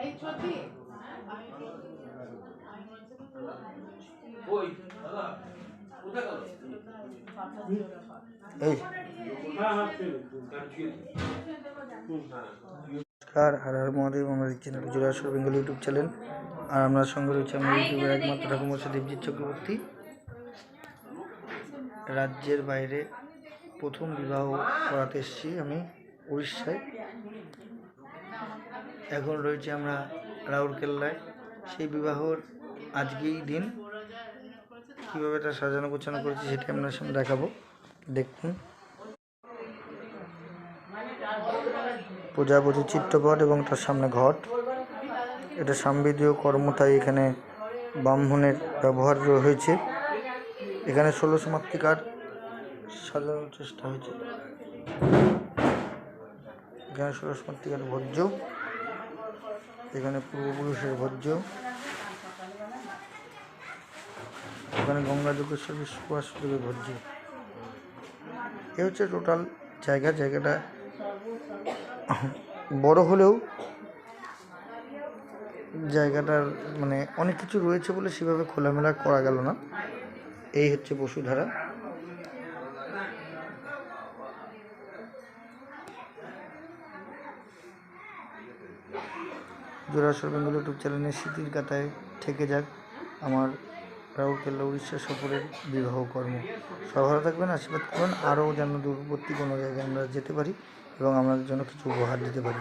এই ছবি ওই দাদা কোথায় গেল? এই। হ্যাঁ হ্যাঁ নমস্কার হর হর মহাদেব আমরা দেখছি জুড়ে বেঙ্গল ইউটিউব চ্যানেল আর আমরা সঙ্গে রয়েছে আমার ইউটিউবের একমাত্র ঠাকুমার দেবজিৎ চক্রবর্তী। রাজ্যের বাইরে প্রথম বিবাহ করাতে এসেছি আমি উড়িষ্যায়। এখন রয়েছে আমরা রাউরকেল্লায়। সেই বিবাহর আজকেই দিন। কীভাবে এটা সাজানো গোছানো করেছি সেটা আপনার সামনে দেখাবো। দেখুন। প্রজাপতি চিত্রপট এবং তার সামনে ঘট। এটা সাংবিদীয় কর্ম, তাই এখানে ব্রাহ্মণের ব্যবহার হয়েছে এখানে ষোলো মাতৃকার সাজানোর চেষ্টা হয়েছে। এখানে ষোলোশো মাতৃকার ভোজ্য, এখানে পূর্বপুরুষের ভোজ্য ওখানে গঙ্গা যোগেশ্বর সুভাষ দেবের ভোজ্য। এ হচ্ছে টোটাল জায়গা। জায়গাটা বড় হলেও জায়গাটার মানে অনেক কিছু রয়েছে বলে সেভাবে খোলামেলা করা গেল না। এই হচ্ছে বসুধারা। জোড়াসর বেঙ্গল ইউটিউব চ্যানেলে স্মৃতির কাতায় থেকে যাক আমার রাউরকেল্লা উড়িষ্যা সফরের বিবাহ কর্ম। সব ভালো থাকবেন, আশীর্বাদ করবেন। আরও যেন দূরবর্তী কোনো জায়গায় আমরা যেতে পারি এবং আমাদের জন্য কিছু উপহার দিতে পারি।